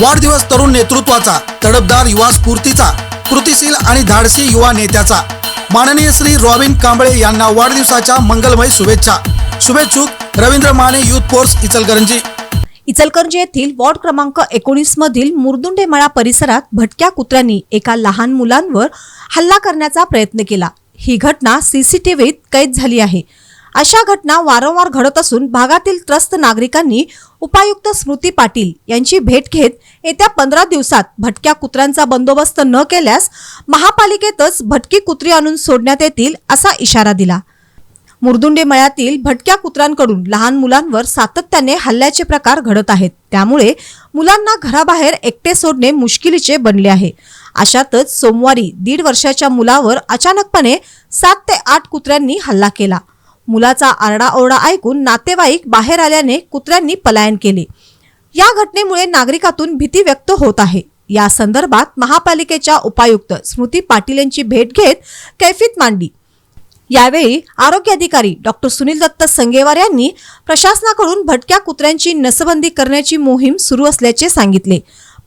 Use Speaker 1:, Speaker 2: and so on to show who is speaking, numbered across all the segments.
Speaker 1: वाढदिवस तरुण नेतृत्वाचा तडपदार युवा स्फूर्तीचा कृतिशील आणि धाडसी युवा नेत्याचा. माननीय श्री रॉबिन कांबळे यांना वाढदिवसाच्या मंगलमय शुभेच्छा. शुभेच्छुक रवींद्र माने युथ फोर्स इचलकरंजी.
Speaker 2: इचलकरंजी येथील वॉर्ड क्रमांक एकोणीस मधील मुरदुंडेमळा परिसरात भटक्या कुत्र्यांनी एका लहान मुलांवर हल्ला करण्याचा प्रयत्न केला. ही घटना सीसीटीव्हीत कैद झाली आहे. अशा घटना वारंवार घडत असून भागातील त्रस्त नागरिकांनी उपायुक्त स्मृती पाटील यांची भेट घेत येत्या पंधरा दिवसात भटक्या कुत्र्यांचा बंदोबस्त न केल्यास महापालिकेतच भटकी कुत्री आणून सोडण्यात येतील असा इशारा दिला. मुरदुंडे मळ्यातील भटक्या कुत्र्यांकडून लहान मुलांवर सातत्याने हल्ल्याचे प्रकार घडत आहेत. त्यामुळे मुलांना घराबाहेर एकटे सोडणे मुश्किलीचे बनले आहे. अशातच सोमवारी दीड वर्षाच्या मुलावर अचानकपणे सात ते आठ कुत्र्यांनी हल्ला केला. मुलाचा आरडाओरडा ऐकून नातेवाईक बाहेर आल्याने कुत्र्यांनी पलायन केले. या घटनेमुळे नागरिकातून भीती व्यक्त होत आहे. या संदर्भात महापालिकेच्या उपायुक्त स्मृती पाटील यांची भेट घेत कैफीत मांडली. यावेळी आरोग्य अधिकारी डॉक्टर सुनील दत्त संगेवार यांनी प्रशासनाकडून भटक्या कुत्र्यांची नसबंदी करण्याची मोहीम सुरू असल्याचे सांगितले.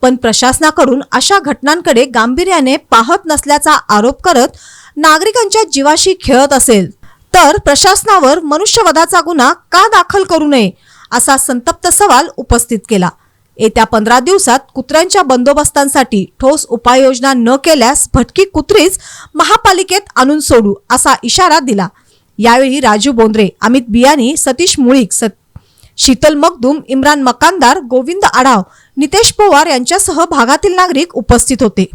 Speaker 2: पण प्रशासनाकडून अशा घटनांकडे गांभीर्याने पाहत नसल्याचा आरोप करत नागरिकांच्या जीवाशी खेळत असेल तर प्रशासनावर मनुष्यवधाचा गुन्हा का दाखल करू नये असा संतप्त सवाल उपस्थित केला. येत्या पंधरा दिवसात कुत्र्यांच्या बंदोबस्तांसाठी ठोस उपाययोजना न केल्यास भटकी कुत्रीच महापालिकेत आणून सोडू असा इशारा दिला. यावेळी राजू बोंद्रे अमित बियानी सतीश मुळीक सत शीतल मखदूम इम्रान मकानदार गोविंद आढाव नितेश पवार यांच्यासह भागातील नागरिक उपस्थित होते.